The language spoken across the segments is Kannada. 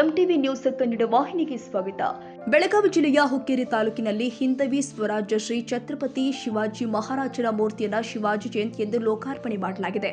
ಎಂಟಿವಿ ನ್ಯೂಸ್ ಕನ್ನಡ ವಾಹಿನಿಗೆ ಸ್ವಾಗತ. ಬೆಳಗಾವಿ ಜಿಲ್ಲೆಯ ಹುಕ್ಕೇರಿ ತಾಲೂಕಿನಲ್ಲಿ ಹಿಂದವಿ ಸ್ವರಾಜ್ಯ ಶ್ರೀ ಛತ್ರಪತಿ ಶಿವಾಜಿ ಮಹಾರಾಜರ ಮೂರ್ತಿಯನ್ನು ಶಿವಾಜಿ ಜಯಂತಿ ಎಂದು ಲೋಕಾರ್ಪಣೆ ಮಾಡಲಾಗಿದೆ.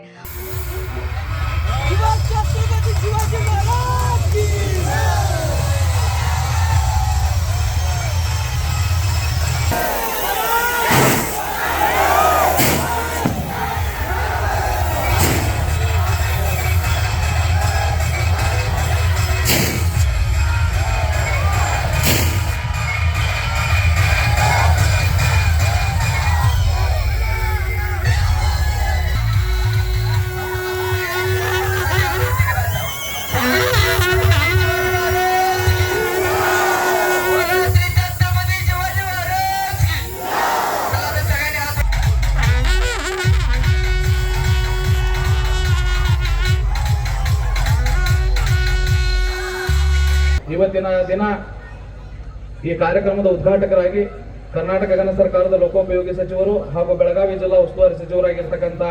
ಇವತ್ತಿನ ದಿನ ಈ ಕಾರ್ಯಕ್ರಮದ ಉದ್ಘಾಟಕರಾಗಿ ಕರ್ನಾಟಕ ಘನ ಸರ್ಕಾರದ ಲೋಕೋಪಯೋಗಿ ಸಚಿವರು ಹಾಗೂ ಬೆಳಗಾವಿ ಜಿಲ್ಲಾ ಉಸ್ತುವಾರಿ ಸಚಿವರಾಗಿರ್ತಕ್ಕಂಥ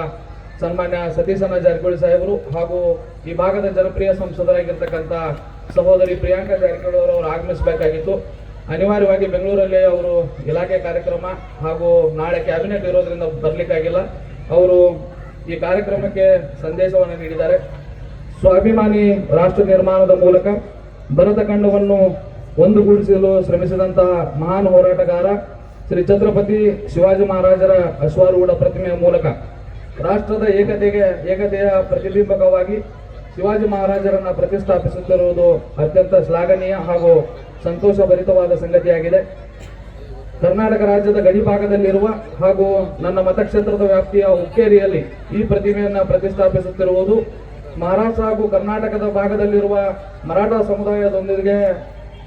ಸನ್ಮಾನ್ಯ ಸತೀಶನ ಜಾರಕಿಹೊಳಿ ಸಾಹೇಬರು ಹಾಗೂ ಈ ಭಾಗದ ಜನಪ್ರಿಯ ಸಂಸದರಾಗಿರ್ತಕ್ಕಂಥ ಸಹೋದರಿ ಪ್ರಿಯಾಂಕಾ ಜಾರಕಿಹೊಳಿ ಅವರು ಅವರು ಆಗಮಿಸಬೇಕಾಗಿತ್ತು. ಅನಿವಾರ್ಯವಾಗಿ ಬೆಂಗಳೂರಲ್ಲಿ ಅವರು ಇಲಾಖೆ ಕಾರ್ಯಕ್ರಮ ಹಾಗೂ ನಾಳೆ ಕ್ಯಾಬಿನೆಟ್ ಇರೋದ್ರಿಂದ ಬರಲಿಕ್ಕಾಗಿಲ್ಲ. ಅವರು ಈ ಕಾರ್ಯಕ್ರಮಕ್ಕೆ ಸಂದೇಶವನ್ನು ನೀಡಿದ್ದಾರೆ. ಸ್ವಾಭಿಮಾನಿ ರಾಷ್ಟ್ರ ನಿರ್ಮಾಣದ ಮೂಲಕ ಭರತಖಂಡವನ್ನು ಒಂದುಗೂಡಿಸಲು ಶ್ರಮಿಸಿದಂತಹ ಮಹಾನ್ ಹೋರಾಟಗಾರ ಶ್ರೀ ಛತ್ರಪತಿ ಶಿವಾಜಿ ಮಹಾರಾಜರ ಅಶ್ವಾರೂಢ ಪ್ರತಿಮೆಯ ಮೂಲಕ ರಾಷ್ಟ್ರದ ಏಕತೆಗೆ, ಏಕತೆಯ ಪ್ರತಿಬಿಂಬಕವಾಗಿ ಶಿವಾಜಿ ಮಹಾರಾಜರನ್ನ ಪ್ರತಿಷ್ಠಾಪಿಸುತ್ತಿರುವುದು ಅತ್ಯಂತ ಶ್ಲಾಘನೀಯ ಹಾಗೂ ಸಂತೋಷಭರಿತವಾದ ಸಂಗತಿಯಾಗಿದೆ. ಕರ್ನಾಟಕ ರಾಜ್ಯದ ಗಡಿಭಾಗದಲ್ಲಿರುವ ಹಾಗೂ ನನ್ನ ಮತಕ್ಷೇತ್ರದ ವ್ಯಾಪ್ತಿಯ ಹುಕ್ಕೇರಿಯಲ್ಲಿ ಈ ಪ್ರತಿಮೆಯನ್ನು ಪ್ರತಿಷ್ಠಾಪಿಸುತ್ತಿರುವುದು ಮಹಾರಾಷ್ಟ್ರ ಹಾಗೂ ಕರ್ನಾಟಕದ ಭಾಗದಲ್ಲಿರುವ ಮರಾಠ ಸಮುದಾಯದೊಂದಿಗೆ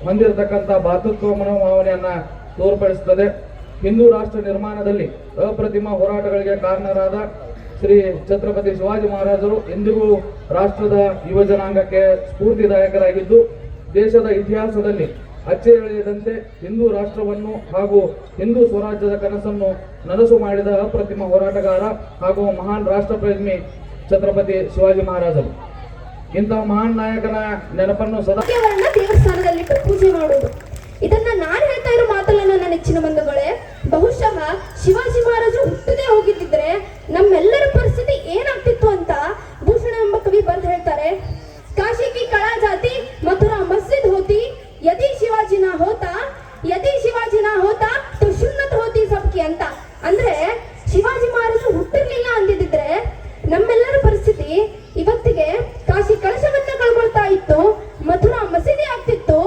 ಹೊಂದಿರತಕ್ಕಂಥ ಭಾತೃತ್ವ ಮನೋಭಾವನೆಯನ್ನು ತೋರ್ಪಡಿಸುತ್ತದೆ. ಹಿಂದೂ ರಾಷ್ಟ್ರ ನಿರ್ಮಾಣದಲ್ಲಿ ಅಪ್ರತಿಮ ಹೋರಾಟಗಳಿಗೆ ಕಾರಣರಾದ ಶ್ರೀ ಛತ್ರಪತಿ ಶಿವಾಜಿ ಮಹಾರಾಜರು ಎಂದಿಗೂ ರಾಷ್ಟ್ರದ ಯುವ ಜನಾಂಗಕ್ಕೆ ಸ್ಫೂರ್ತಿದಾಯಕರಾಗಿದ್ದು, ದೇಶದ ಇತಿಹಾಸದಲ್ಲಿ ಅಚ್ಚೆ ಎಳೆಯದಂತೆ ಹಿಂದೂ ರಾಷ್ಟ್ರವನ್ನು ಹಾಗೂ ಹಿಂದೂ ಸ್ವರಾಜ್ಯದ ಕನಸನ್ನು ನನಸು ಮಾಡಿದ ಅಪ್ರತಿಮ ಹೋರಾಟಗಾರ ಹಾಗೂ ಮಹಾನ್ ರಾಷ್ಟ್ರಪ್ರೇಮಿ ಛತ್ರಪತಿ ಶಿವಾಜಿ ಮಹಾರಾಜರು. ಇಂತಹ ಮಹಾನ್ ನಾಯಕನ ನೆನಪನ್ನು ಸದಾ ದೇವಸ್ಥಾನದಲ್ಲಿಟ್ಟು ಪೂಜೆ ಮಾಡುವುದು. ಇದನ್ನ ನಾನು ಹೇಳ್ತಾ ಇರೋ ಮಾತಲ್ಲ ನನ್ನ ನೆಚ್ಚಿನ ಬಂಧುಗಳೇ, ಬಹುಶಃ ಶಿವಾಜಿ ಮಹಾರಾಜರು ಹುಟ್ಟದೇ ಹೋಗಿದ್ದಿದ್ರೆ ನಮ್ಮೆಲ್ಲರ ಪರಿಸ್ಥಿತಿ ಏನಾಗ್ತಿತ್ತು ಅಂತ ಭೂಷಣ ಎಂಬ ಕವಿ ಬರೆದು ಹೇಳ್ತಾರೆ. ಕಾಶಿ ಕಿ ಕಳಾ ಜಾತಿ, ಮಥುರಾ ಮಸ್ಜಿದ್ ಹೋತಿ, ಯದಿ ಶಿವಾಜಿನ ಹೋತ, ಯದಿ ಶಿವಾಜಿನ ಹೋತ ಶುನ್ನತ್ ಹೋತಿ ಸಬ್ಕಿ ಅಂತ. ಅಂದ್ರೆ ಶಿವಾಜಿ ಮಹಾರಾಜರು ಹುಟ್ಟಿರ್ಲಿಲ್ಲ ಅಂದಿದ್ರೆ ನಮ್ಮೆಲ್ಲರ ಪರಿಸ್ಥಿತಿ ಇವತ್ತಿಗೆ ಕಾಶಿ ಕಳಶವನ್ನ ಕಳ್ಕೊಳ್ತಾ ಇತ್ತು ಮಥುರಾ ಮಸೀದಿ ಆಗ್ತಿತ್ತು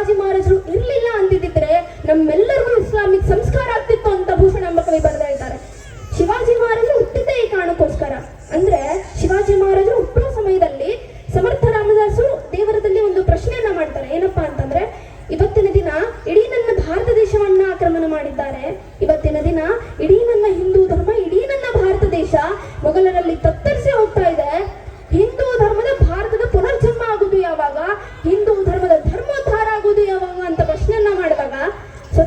ಶಿವಾಜಿ ಮಹಾರಾಜರು ಇರ್ಲಿಲ್ಲ ಅಂತಿದ್ರೆ ನಮ್ಮೆಲ್ಲರಿಗೂ ಇಸ್ಲಾಮಿಕ್ ಸಂಸ್ಕಾರ ಆಗ್ತಿತ್ತು ಅಂತ ಭೂಷಣ ಎಂಬ ಕವಿ ಬರ್ತಾ ಇದ್ದಾರೆ ಶಿವಾಜಿ ಮಹಾರಾಜರು ಹುಟ್ಟಿದ್ದೇ ಈ ಕಾರಣಕ್ಕೋಸ್ಕರ. ಅಂದ್ರೆ ಶಿವಾಜಿ ಮಹಾರಾಜರು ಹುಟ್ಟುವ ಸಮಯದಲ್ಲಿ ಸಮರ್ಥ ರಾಮದಾಸರು ದೇವರದಲ್ಲಿ ಒಂದು ಪ್ರಶ್ನೆಯನ್ನ ಮಾಡ್ತಾರೆ ಏನಪ್ಪಾ ಅಂತಂದ್ರೆ ಇವತ್ತಿನ ದಿನ ಇಡೀ ನನ್ನ ಭಾರತ ದೇಶವನ್ನ ಆಕ್ರಮಣ ಮಾಡಿದ್ದಾರೆ ಇವತ್ತಿನ ದಿನ ಇಡೀ ನನ್ನ ಹಿಂದೂ ಧರ್ಮ ಇಡೀ ನನ್ನ ಭಾರತ ದೇಶ ಮೊಘಲರಲ್ಲಿ ತತ್ತರಿಸಿ ಹೋಗ್ತಾ ಇದೆ ಹಿಂದೂ ಧರ್ಮದ ಭಾರತದ ಪುನರ್ಜನ್ಮ ಆಗುವುದು ಯಾವಾಗ ಹಿಂದೂ ಧರ್ಮದ ಧರ್ಮೋದ್ಧಾರ ಆಗುವುದು ಯಾವಾಗ ಅಂತ ಪ್ರಶ್ನೆಯನ್ನ ಮಾಡಿದಾಗ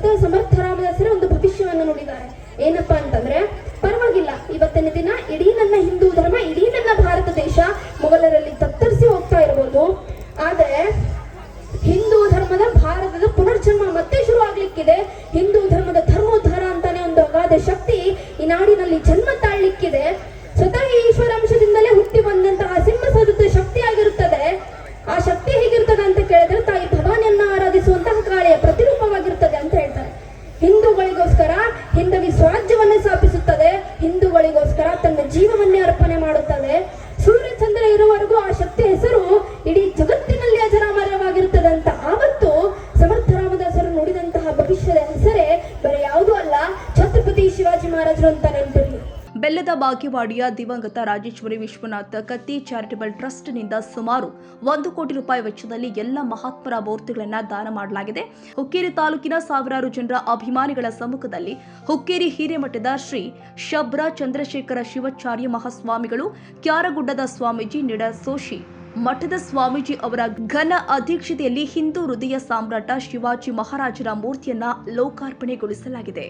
ಸ್ವತಃ ಸಮರ್ಥ ರಾಮದಾಸರೇ ಒಂದು ಭವಿಷ್ಯವನ್ನು ನೋಡಿದ್ದಾರೆ. ಏನಪ್ಪಾ ಅಂತಂದ್ರೆ, ಪರವಾಗಿಲ್ಲ. ಇವತ್ತಿನ ದಿನ ಇಡೀ ನನ್ನ ಹಿಂದೂ ಧರ್ಮ, ಇಡೀ ನನ್ನ ಭಾರತ ದೇಶ ಮೊಘಲರಲ್ಲಿ ತತ್ತರಿಸಿ ಹೋಗ್ತಾ ಇರಬಹುದು ಆದ್ರೆ, ಹಿಂದೂ ಧರ್ಮದ ಭಾರತದ ಪುನರ್ಜನ್ಮ ಮತ್ತೆ ಶುರು ಆಗ್ಲಿಕ್ಕಿದೆ. ಹಿಂದೂ ಧರ್ಮದ ಧರ್ಮೋದ್ಧಾರ ಅಂತಾನೆ ಒಂದು ಅಗಾಧ ಶಕ್ತಿ ಈ ನಾಡಿನಲ್ಲಿ ಜನ್ಮ ತಾಳ್ಲಿಕ್ಕಿದೆ. ಸ್ವತಃ ಈಶ್ವರ ಈಶ್ವರಾಂಶದಿಂದಲೇ ಹುಟ್ಟಿ ಬಂದಂತಹ ಸಿಂಹ ಸದೃತ ಶಕ್ತಿ ಆಗಿರುತ್ತದೆ. ಆ ಶಕ್ತಿ ಹೇಗಿರ್ತದೆ ಅಂತ ಕೇಳಿದ್ರೆ ಶಕ್ತಿ ಹೆಸರು ಇಡೀ ಜಗತ್ತಿನಲ್ಲಿ ಅಜರಾಮರವಾಗಿರುತ್ತದಂತ ಆವತ್ತು ಸಮರ್ಥ ರಾಮದಾಸರು ನುಡಿದಂತಹ ಭವಿಷ್ಯದ ಹೆಸರೇ ಬೇರೆ ಯಾವುದೂ ಅಲ್ಲ. ಛತ್ರಪತಿ ಶಿವಾಜಿ ಮಹಾರಾಜರು ಅಂತ ನೆನಪಿರಲಿ. ಬೆಲ್ಲದ ಭಾಗ್ಯವಾಡಿಯ ದಿವಂಗತ ರಾಜೇಶ್ವರಿ ವಿಶ್ವನಾಥ ಕತ್ತಿ ಚಾರಿಟಬಲ್ ಟ್ರಸ್ಟ್ನಿಂದ ಸುಮಾರು ಒಂದು ಕೋಟಿ ರೂಪಾಯಿ ವೆಚ್ಚದಲ್ಲಿ ಎಲ್ಲ ಮಹಾತ್ಮರ ಮೂರ್ತಿಗಳನ್ನು ದಾನ ಮಾಡಲಾಗಿದೆ. ಹುಕ್ಕೇರಿ ತಾಲೂಕಿನ ಸಾವಿರಾರು ಜನರ ಅಭಿಮಾನಿಗಳ ಸಮ್ಮುಖದಲ್ಲಿ ಹುಕ್ಕೇರಿ ಹಿರೇಮಠದ ಶ್ರೀ ಶಬ್ರ ಚಂದ್ರಶೇಖರ ಶಿವಾಚಾರ್ಯ ಮಹಾಸ್ವಾಮಿಗಳು ಕ್ಯಾರಗುಡ್ಡದ ಸ್ವಾಮೀಜಿ ನಿಡ ಸೋಶಿ ಮಠದ ಸ್ವಾಮೀಜಿ ಅವರ ಘನ ಅಧ್ಯಕ್ಷತೆಯಲ್ಲಿ ಹಿಂದೂ ಹೃದಯ ಸಾಮ್ರಾಟ ಶಿವಾಜಿ ಮಹಾರಾಜರ ಮೂರ್ತಿಯನ್ನ ಲೋಕಾರ್ಪಣೆಗೊಳಿಸಲಾಗಿದೆ.